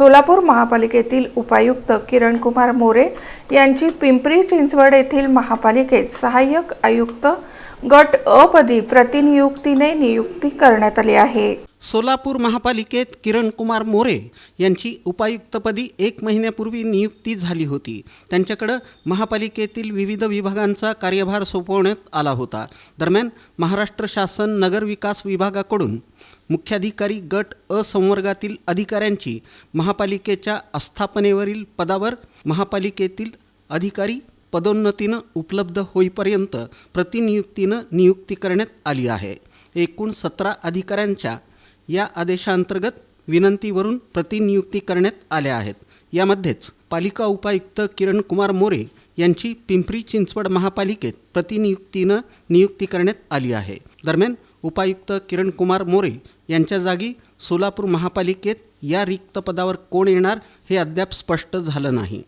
सोलापूर महापालिकेतील उपायुक्त किरणकुमार मोरे यांची पिंपरी चिंचवड येथील महापालिकेत सहाय्यक आयुक्त गट अपदी प्रतिनियुक्तीने नियुक्ती करण्यात आली आहे. सोलापूर महापालिकेत किरण कुमार मोरे यांची उपायुक्तपदी एक महिन्यापूर्वी नियुक्ती झाली होती. त्यांच्याकडं महापालिकेतील विविध विभागांचा कार्यभार सोपवण्यात आला होता. दरम्यान महाराष्ट्र शासन नगरविकास विभागाकडून मुख्याधिकारी गट असंवर्गातील अधिकाऱ्यांची महापालिकेच्या आस्थापनेवरील पदावर महापालिकेतील अधिकारी पदोन्नतीनं उपलब्ध होईपर्यंत प्रतिनियुक्तीनं नियुक्ती करण्यात आली आहे. एकूण सतरा अधिकाऱ्यांच्या या आदेशांतर्गत विनंतीवरून प्रतिनियुक्ती करण्यात आल्या आहेत. यामध्येच पालिका उपायुक्त किरण कुमार मोरे यांची पिंपरी चिंचवड महापालिकेत प्रतिनियुक्तीनं नियुक्ती करण्यात आली आहे. दरम्यान उपायुक्त किरण कुमार मोरे यांच्या जागी सोलापूर महापालिकेत या रिक्त पदावर कोण येणार हे अद्याप स्पष्ट झालं नाही.